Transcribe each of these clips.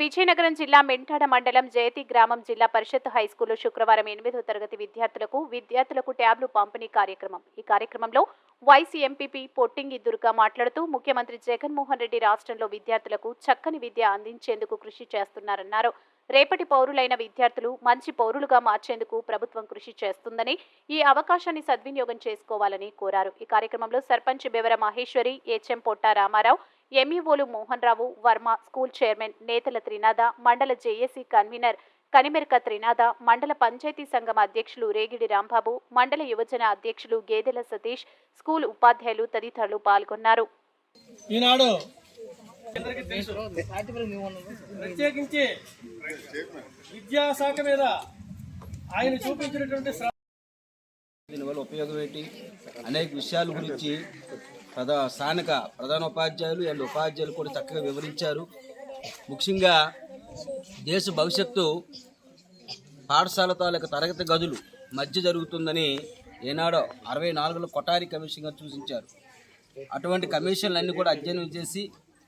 విజయనగరం జిల్లా మెంటాడ మండలం జయతి గ్రామం జిల్లా పరిషత్ హైస్కూల్లో శుక్రవారం ఎనిమిదో తరగతి విద్యార్థులకు విద్యార్థులకు ట్యాబ్లు పంపిణీ కార్యక్రమం. ఈ కార్యక్రమంలో వైసీ ఎంపీపీ పొట్టింగి దుర్గా మాట్లాడుతూ ముఖ్యమంత్రి జగన్మోహన్ రెడ్డి రాష్ట్రంలో విద్యార్థులకు చక్కని విద్య అందించేందుకు కృషి చేస్తున్నారన్నారు. రేపటి పౌరులైన విద్యార్థులు మంచి పౌరులుగా మార్చేందుకు ప్రభుత్వం కృషి చేస్తుందని ఈ అవకాశాన్ని సద్వినియోగం చేసుకోవాలని కోరారు. ఈ కార్యక్రమంలో సర్పంచ్ బెవర మహేశ్వరి హెచ్ఎం పొట్ట రామారావు ఎంఈఓలు మోహన్ రావు వర్మ స్కూల్ చైర్మన్ నేతల త్రినాథ మండల జేఏసీ కన్వీనర్ కనిమెరక త్రినాథ మండల పంచాయతీ సంఘం అధ్యక్షులు రేగిడి రాంబాబు మండల యువజన అధ్యక్షులు గేదెల సతీష్ స్కూల్ ఉపాధ్యాయులు తదితరులు పాల్గొన్నారు. ఈనాడు అందరికీ తెలుసు. ప్రత్యేకించి విద్యాశాఖ మీద ఆయన చూపించినటువంటి దీనివల్ల ఉపయోగం ఏంటి? అనేక విషయాల గురించి ప్రధా స్థానిక ప్రధాన ఉపాధ్యాయులు అండ్ ఉపాధ్యాయులు కూడా చక్కగా వివరించారు. ముఖ్యంగా దేశ భవిష్యత్తు పాఠశాల తాలూకా తరగతి గదులు మధ్య జరుగుతుందని ఏనాడో అరవై నాలుగులో కొటారి కమిషన్గా సూచించారు. అటువంటి కమిషన్లన్నీ కూడా అధ్యయనం చేసి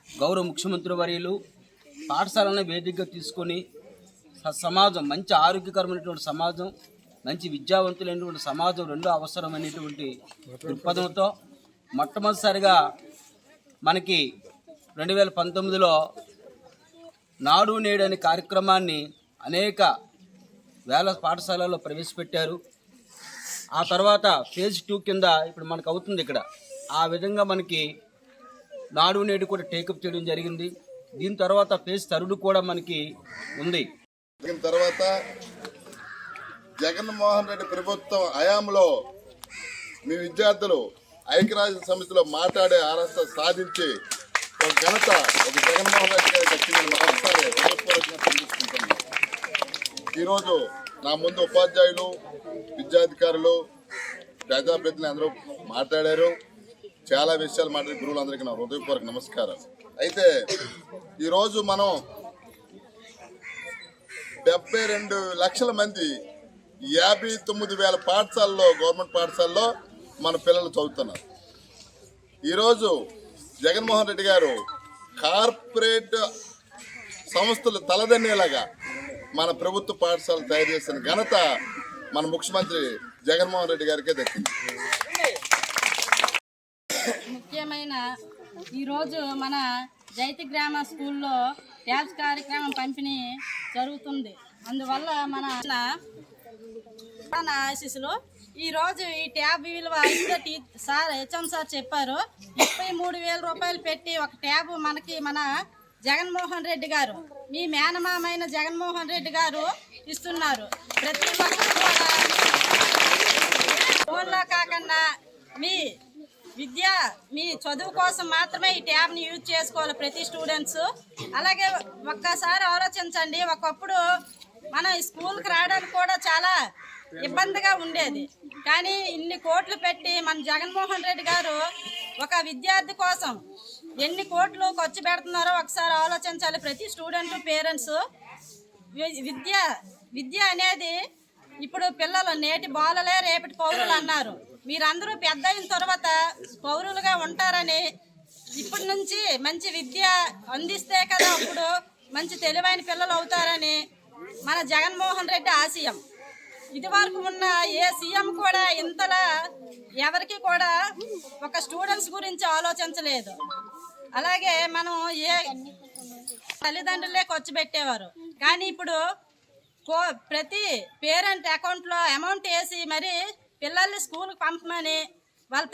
గౌరవ ముఖ్యమంత్రి వర్యులు పాఠశాలను వేదికగా తీసుకొని సమాజం మంచి ఆరోగ్యకరమైనటువంటి సమాజం మంచి విద్యావంతులైనటువంటి సమాజం రెండో అవసరమైనటువంటి దృక్పథంతో మొట్టమొదటిసారిగా మనకి రెండు వేల పంతొమ్మిదిలో నాడు నేడు అనే కార్యక్రమాన్ని అనేక వేల పాఠశాలల్లో ప్రవేశపెట్టారు. ఆ తర్వాత ఫేజ్ టూ కింద ఇప్పుడు మనకు అవుతుంది ఇక్కడ. ఆ విధంగా మనకి నాడు నేడు కూడా టేకప్ చేయడం జరిగింది. దీని తర్వాత ఫేజ్ థర్డ్ కూడా మనకి ఉంది. దీని తర్వాత జగన్మోహన్ రెడ్డి ప్రభుత్వం హయాంలో మీ విద్యార్థులు ఐక్యరాజ్య సమితిలో మాట్లాడే అర్హత సాధించి ఒక ఘనత ఒక జగన్మోహన్ రెడ్డి గారికి మరొకసారి హృదయపూర్వకంగా ఈరోజు నా ముందు ఉపాధ్యాయులు విద్యాధికారులు ప్రజాప్రతినిధులు అందరూ మాట్లాడారు. చాలా విషయాలు మాట్లాడి గురువులందరికీ నా హృదయపూర్వక నమస్కారం అయితే ఈరోజు మనం డెబ్బై రెండు లక్షల మంది యాభై తొమ్మిది వేల పాఠశాలలో గవర్నమెంట్ పాఠశాలలో మన పిల్లలు చదువుతున్నారు. ఈరోజు జగన్మోహన్ రెడ్డి గారు కార్పొరేట్ సంస్థలు తలదన్నేలాగా మన ప్రభుత్వ పాఠశాలలు తయారు చేసిన ఘనత మన ముఖ్యమంత్రి జగన్మోహన్ రెడ్డి గారికే దక్కింది. ముఖ్యమైన ఈరోజు మన జైతి గ్రామ స్కూల్లో ట్యాబ్స్ కార్యక్రమం పంపిణీ జరుగుతుంది. అందువల్ల మన మన ఆశీస్సులు. ఈరోజు ఈ ట్యాబ్ విలువ టీ సార్ హెచ్ఎం సార్ చెప్పారు. ముప్పై మూడు వేల రూపాయలు పెట్టి ఒక ట్యాబ్ మనకి మన జగన్మోహన్ రెడ్డి గారు మీ మేనమామైన జగన్మోహన్ రెడ్డి గారు ఇస్తున్నారు. ప్రతి ఒక్కరు కూడా ఫోన్లో కాకుండా మీ విద్య మీ చదువు కోసం మాత్రమే ఈ ట్యాబ్ని యూజ్ చేసుకోవాలి ప్రతి స్టూడెంట్స్ అలాగే ఒక్కసారి ఆలోచించండి ఒకప్పుడు మనం ఈ స్కూల్కి రావడానికి కూడా చాలా ఇబ్బందిగా ఉండేది. కానీ ఇన్ని కోట్లు పెట్టి మన జగన్మోహన్ రెడ్డి గారు ఒక విద్యార్థి కోసం ఎన్ని కోట్లు ఖర్చు పెడుతున్నారో ఒకసారి ఆలోచించాలి. ప్రతి స్టూడెంట్ పేరెంట్స్ వి- విద్య విద్య అనేది ఇప్పుడు పిల్లలు నేటి బాలలే రేపటి పౌరులు అన్నారు. మీరందరూ పెద్ద అయిన తర్వాత పౌరులుగా ఉంటారని ఇప్పటి నుంచి మంచి విద్య అందిస్తే కదా అప్పుడు మంచి తెలివైన పిల్లలు అవుతారని మన జగన్మోహన్ రెడ్డి ఆశయం. ఇదివరకు ఉన్న ఏ సీఎం కూడా ఇంతలా ఎవరికి కూడా ఒక స్టూడెంట్స్ గురించి ఆలోచించలేదు. అలాగే మనం ఏ తల్లిదండ్రులే ఖర్చు పెట్టేవారు. కానీ ఇప్పుడు కో ప్రతి పేరెంట్ అకౌంట్లో అమౌంట్ వేసి మరి పిల్లల్ని స్కూల్కి పంపమని వాళ్ళ